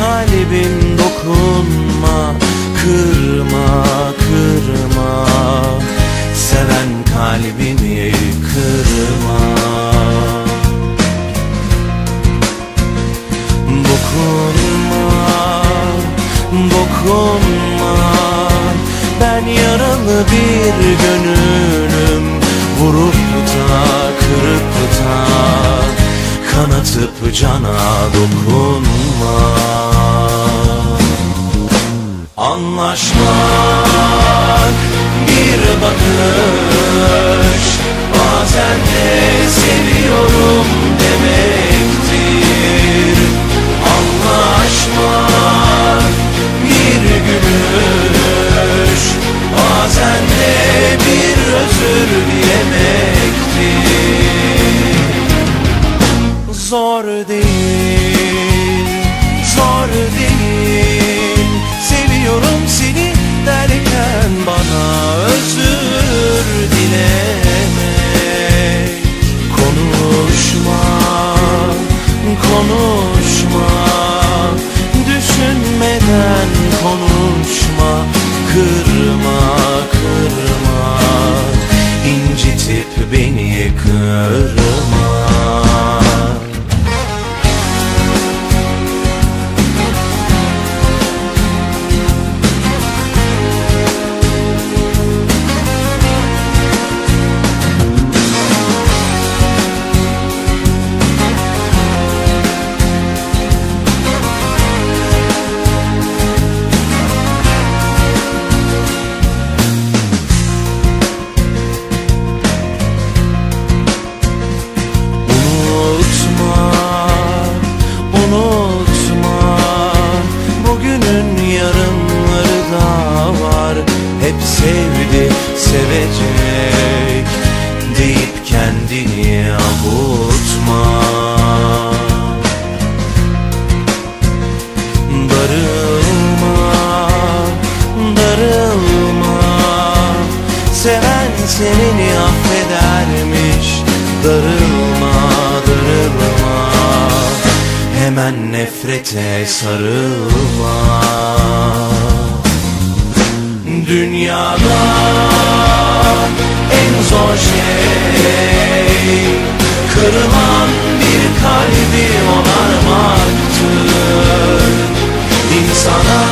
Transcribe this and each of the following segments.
talibim dokunma Kırma kırma. Seven kalbimi kırma. Dokunma Dokunma. Ben yaralı bir gönülüm Vurup tutar Kanatıp cana dokunma. Anlaşmak sevdi, sevecek Deyip kendini avutma. Darılma, darılma. Seven seni affedermiş. Darılma, darılma. Hemen nefrete sarılma Dünyada en zor şey. Kırılan bir kalbi onarmaktır İnsana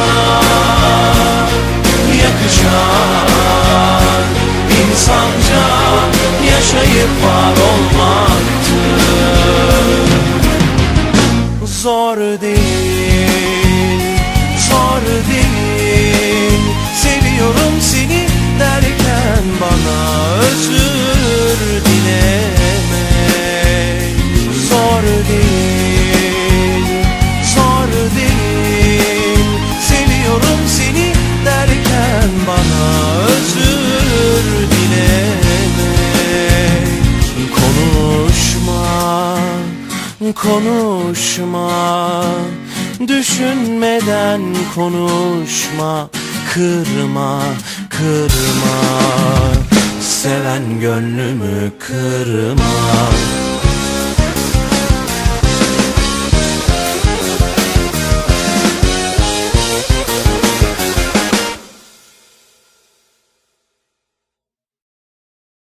yakışan insanca yaşayıp var konuşma Düşünmeden konuşma Kırma, kırma. Seven gönlümü kırma